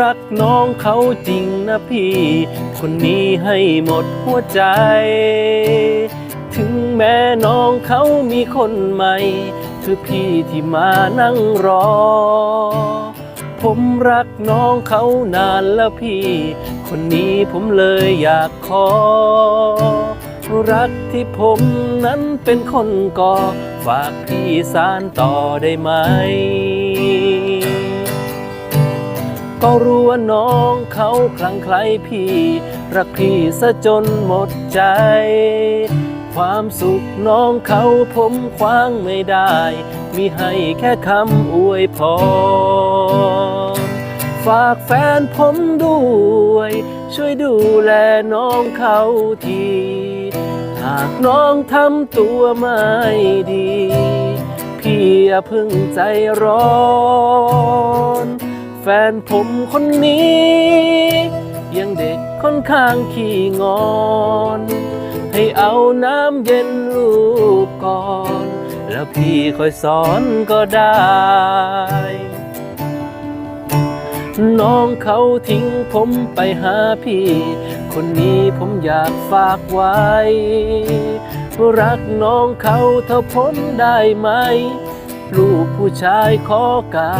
รักน้องเขาจริงนะพี่ คนนี้ให้หมดหัวใจ ถึงแม้น้องเขามีคนใหม่ คือพี่ที่มานั่งรอ ผมรักน้องเขานานแล้วพี่ คนนี้ผมเลยอยากขอ รักที่ผมนั้นเป็นคนก่อ ฝากพี่สารต่อได้ไหม ก็รู้ว่าน้องเขาคลั่งไคล้พี่ รักพี่ซะจนหมดใจ ความสุขน้องเขาผมคว้างไม่ได้ มีให้แค่คำอวยพรฝากแฟนผมด้วย ช่วยดูแลน้องเขาที หากน้องทำตัวไม่ดี พี่อย่าพึ่งใจร้อน แฟนผมคนนี้ ยังเด็กค่อนข้างขี้งอน ให้เอาน้ำเย็นลูบก่อน แล้วพี่ค่อยสอนก็ได้ น้องเขาทิ้งผมไปหาพี่ คนนี้ผมอยากฝากไว้ รักน้องเขาเท่าผมได้ไหมลูกผู้ชายขอกา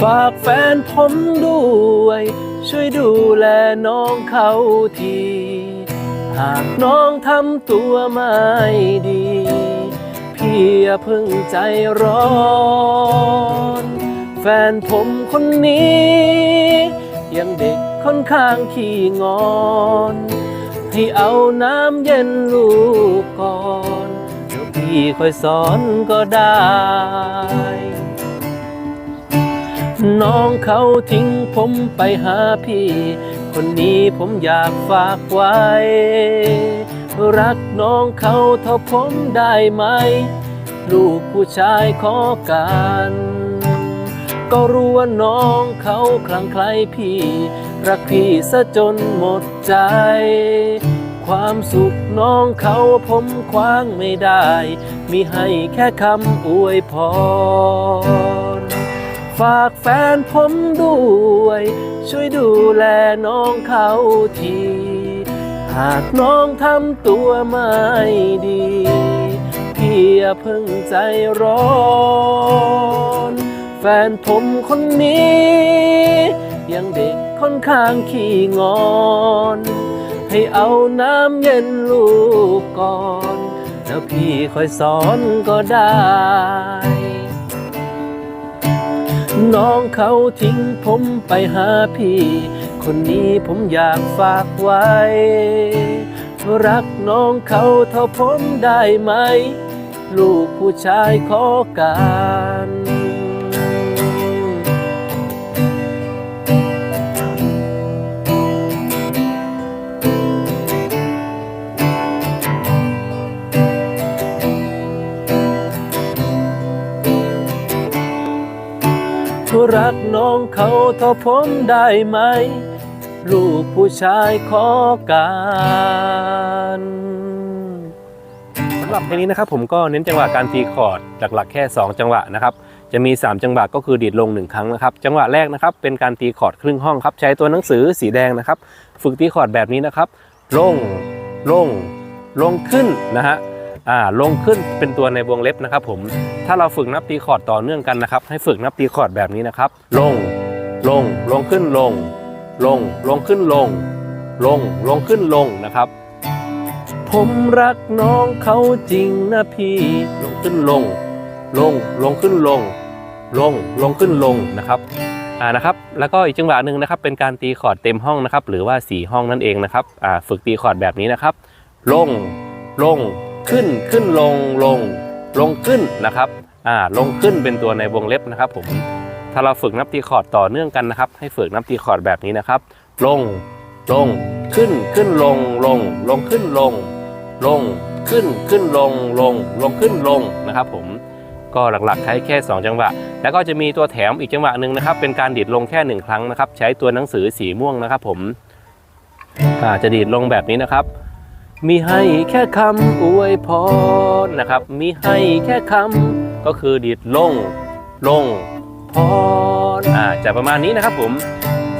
ฝากแฟนผมด้วย ช่วยดูแลน้องเขาที หากน้องทำตัวไม่ดี พี่อย่าเพึ่งใจร้อน แฟนผมคนนี้ ยังเด็กค่อนข้างขี้งอนให้เอาน้ำเย็นลูกก่อน เดี๋ยวพี่ค่อยสอนก็ได้ น้องเขาทิ้งผมไปหาพี่ คนนี้ผมอยากฝากไว้ รักน้องเขาเท่าผมได้ไหม ลูกผู้ชายขอการ ก็รู้ว่าน้องเขาคลั่งไคล้พี่ รักพี่ซะจนหมดใจ ความสุขน้องเขาผมคว้างไม่ได้ มีให้แค่คำอวยพร ฝากแฟนผมด้วย ช่วยดูแลน้องเขาที หากน้องทำตัวไม่ดี พี่อย่าเพิ่งใจร้อน แฟนผมคนนี้ ยังเด็กค่อนข้างขี้งอน ให้เอาน้ำเย็นลูกก่อน แล้วพี่ค่อยสอนก็ได้ น้องเขาทิ้งผมไปหาพี่ คนนี้ผมอยากฝากไว้ รักน้องเขาเท่าผมได้ไหม ลูกผู้ชายขอการ รักน้องเขาเท่าผมได้ไหม ลูกผู้ชายขอการสำหรับเพลงนี้นะครับผมก็เน้นจังหวะการตีคอร์ดหลักๆ แค่ 2 จังหวะนะครับจะมี 3 จังหวะก็คือดีดลง 1 ครั้งนะครับ จังหวะแรกนะครับเป็นการตีคอร์ดครึ่งห้องครับ ใช้ตัวหนังสือสีแดงนะครับ ฝึกตีคอร์ดแบบนี้นะครับ ลง ลง ลงขึ้นนะฮะ ลงขึ้นเป็นตัวในวงเล็บนะครับผมถ้าเราฝึกนับตีคอร์ดต่อเนื่องกันนะครับ ให้ฝึกนับตีคอร์ดแบบนี้นะครับ ลง ลง ลงขึ้นลง ลง ลงขึ้นลง ลง ลงขึ้นลงนะครับ ผมรักน้องเขาจริงนะพี่ ลงขึ้นลง ลง ลงขึ้นลง ลง ลงขึ้นลงนะครับอ่านะครับแล้วก็อีกจังหวะหนึ่งนะครับเป็นการตีคอร์ดเต็มห้องนะครับหรือว่าสี่ห้องนั่นเองนะครับอ่าฝึกตีคอร์ดแบบนี้นะครับ ลง ลง ขึ้นขึ้นลงลงลงขึ้นนะครับอ่าลงขึ้นเป็นตัวในวงเล็บนะครับผมถ้าเราฝึกนับตีคอร์ดต่อเนื่องกันนะครับให้ฝึกนับตีคอร์ดแบบนี้นะครับ ลงลงขึ้นขึ้นลงลงลงขึ้นลง ลงขึ้นขึ้นลงลงลงขึ้นลงนะครับผมก็หลักๆใช้แค่ 2 จังหวะ แล้วก็จะมีตัวแถมอีกจังหวะหนึ่งนะครับ เป็นการดีดลงแค่ 1 ครั้งนะครับ ใช้ตัวหนังสือสีม่วงนะครับผมอ่าจะดีดลงแบบนี้นะครับ มีให้แค่คำอวยพรนะครับ มีให้แค่คำก็คือดีดลง ลงพรอ่าจะประมาณนี้นะครับผม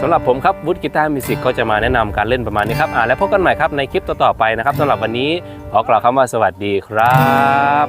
สำหรับผมครับวุฒิกีตาร์มิวสิกก็จะมาแนะนำการเล่นประมาณนี้ครับอ่าแล้วพบกันใหม่ครับในคลิปต่อๆไปนะครับสำหรับวันนี้ขอกล่าวคำว่าสวัสดีครับ